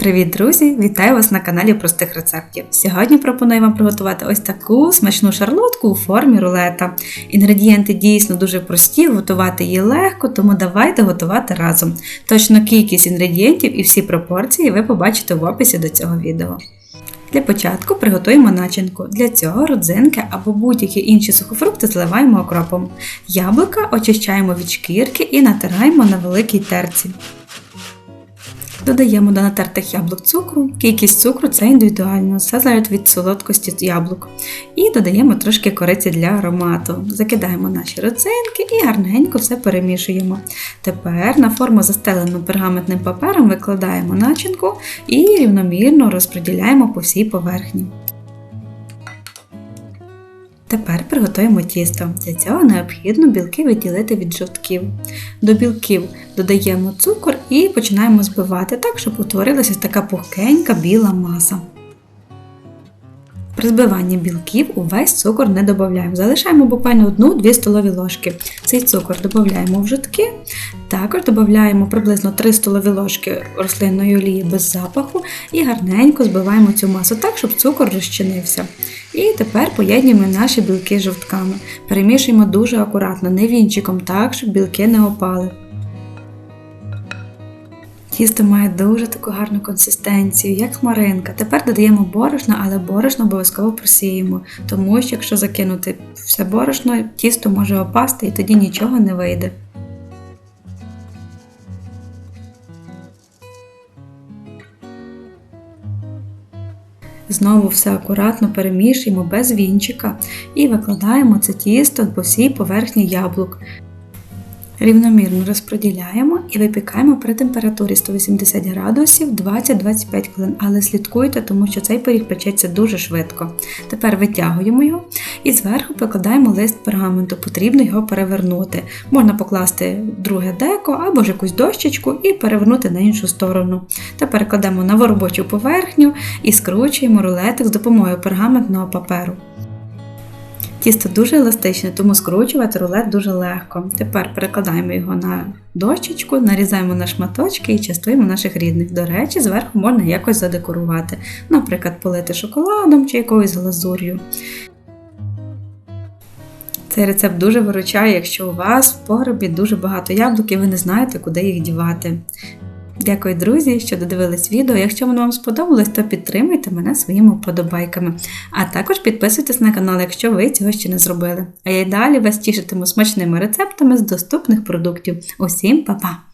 Привіт, друзі! Вітаю вас на каналі простих рецептів. Сьогодні пропоную вам приготувати ось таку смачну шарлотку у формі рулета. Інгредієнти дійсно дуже прості, готувати її легко, тому давайте готувати разом. Точно кількість інгредієнтів і всі пропорції ви побачите в описі до цього відео. Для початку приготуємо начинку. Для цього родзинки або будь-які інші сухофрукти зливаємо окропом. Яблука очищаємо від шкірки і натираємо на великій терці. Додаємо до натертих яблук цукру. Кількість цукру це індивідуально, все залежить від солодкості яблук. І додаємо трошки кориці для аромату. Закидаємо наші родзинки і гарненько все перемішуємо. Тепер на форму застелену пергаментним папером викладаємо начинку і рівномірно розподіляємо по всій поверхні. Тепер приготуємо тісто. Для цього необхідно білки відділити від жовтків. До білків додаємо цукор і починаємо збивати так, щоб утворилася така пухкенька біла маса. При збиванні білків увесь цукор не додаємо. Залишаємо буквально 1-2 столові ложки. Цей цукор додаємо в жовтки. Також додаємо приблизно 3 столові ложки рослинної олії без запаху і гарненько збиваємо цю масу так, щоб цукор розчинився. І тепер поєднуємо наші білки жовтками. Перемішуємо дуже акуратно, не вінчиком, так, щоб білки не опали. Тісто має дуже таку гарну консистенцію, як хмаринка. Тепер додаємо борошно, але борошно обов'язково просіємо, тому що якщо закинути все борошно, тісто може опасти і тоді нічого не вийде. Знову все акуратно перемішуємо без вінчика і викладаємо це тісто по всій поверхні яблук. Рівномірно розподіляємо і випікаємо при температурі 180 градусів 20-25 хвилин, але слідкуйте, тому що цей пиріг печеться дуже швидко. Тепер витягуємо його і зверху покладаємо лист пергаменту, потрібно його перевернути. Можна покласти друге деко або ж якусь дощечку і перевернути на іншу сторону. Тепер кладемо на робочу поверхню і скручуємо рулетик з допомогою пергаментного паперу. Тісто дуже еластичне, тому скручувати рулет дуже легко. Тепер перекладаємо його на дощечку, нарізаємо на шматочки і частуємо наших рідних. До речі, зверху можна якось задекорувати, наприклад, полити шоколадом чи якоюсь глазур'ю. Цей рецепт дуже виручає, якщо у вас в погребі дуже багато яблук і ви не знаєте, куди їх дівати. Дякую, друзі, що додивились відео. Якщо воно вам сподобалось, то підтримуйте мене своїми вподобайками. А також підписуйтесь на канал, якщо ви цього ще не зробили. А я й далі вас тішитиму смачними рецептами з доступних продуктів. Усім па-па!